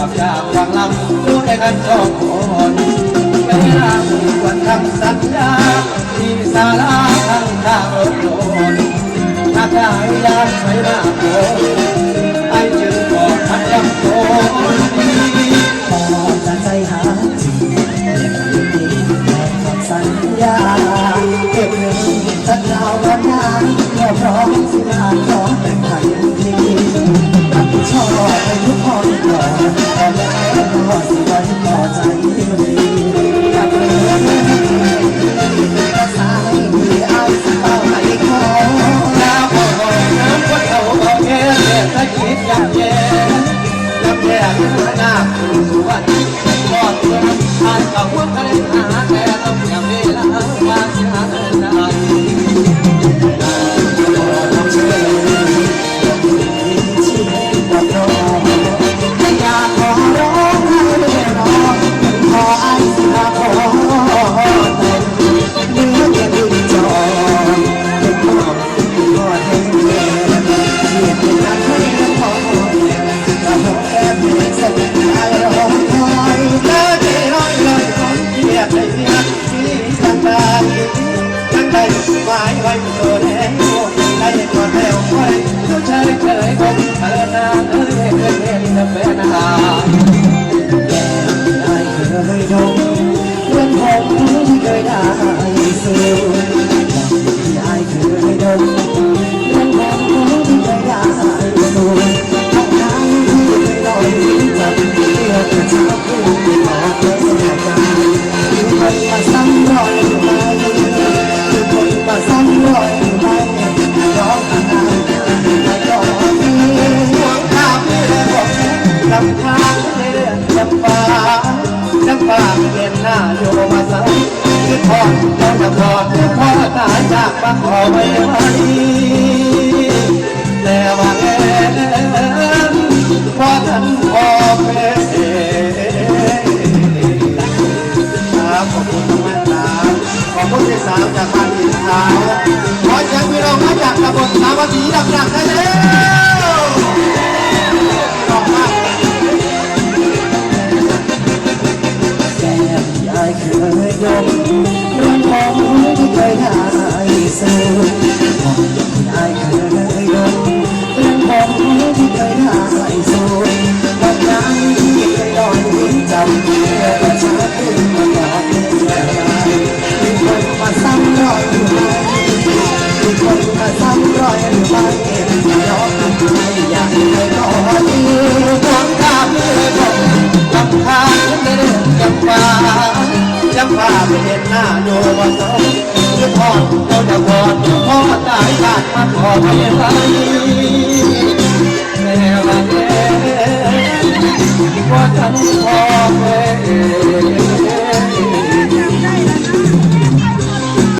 ย้อนดำกับยามวางลำดูในกันสองคนไม่นางควรทำสัญญาที่ศาลาข้างทางรถยนต์ถ้าได้ยามไม่มาโผล่ไอจึงบอกพัดลำโตนี้พอจะใจหาจริงเรียกอยู่ดีแม่กับสัญญาเก็บเงินสักดาววันงานเมื่อพร้อมสิงา แล้วก็สิไว้ต่อใจดีกับเรื่องรักษาให้ดีไอ้สิเอาให้ขอน้ำบ่อยน้ำก็เท่าบ่แก่เศรษฐกิจยับแย่ยับแย่ขึ้นหน้าสวนกอดเพื่อนทานกับพวทะเลหาแต่ต้องอย่าง เลียดใจเสียที่สันดานทั้งใจหมายไว้ตัวแล้วได้ก่อนแล้วคอ เรื่องจำปาจำปาเรียนหน้าโยมาสังคือพอเจ้าจะพอคือพ่อตายจากมาขอไม่ไหวแต่ว่าแอนพอท่านพอเป็นครับขอบคุณมากครับขอบคุณที่สาวจากบ้านอินทาขอเสียงพี่น้องมาจากตำบลสาวัตถีดังๆได้แล้ว ยยมรักของที่เคยได้สูมองที่อายเคยดมรักของที่เคยได้สูวั เห็นหน้าดูว่าสองคือพ่อเราจะวอนพ่อตายบ้านมาขอไปไปแม่มาแย่ว่าฉันพ่อแม่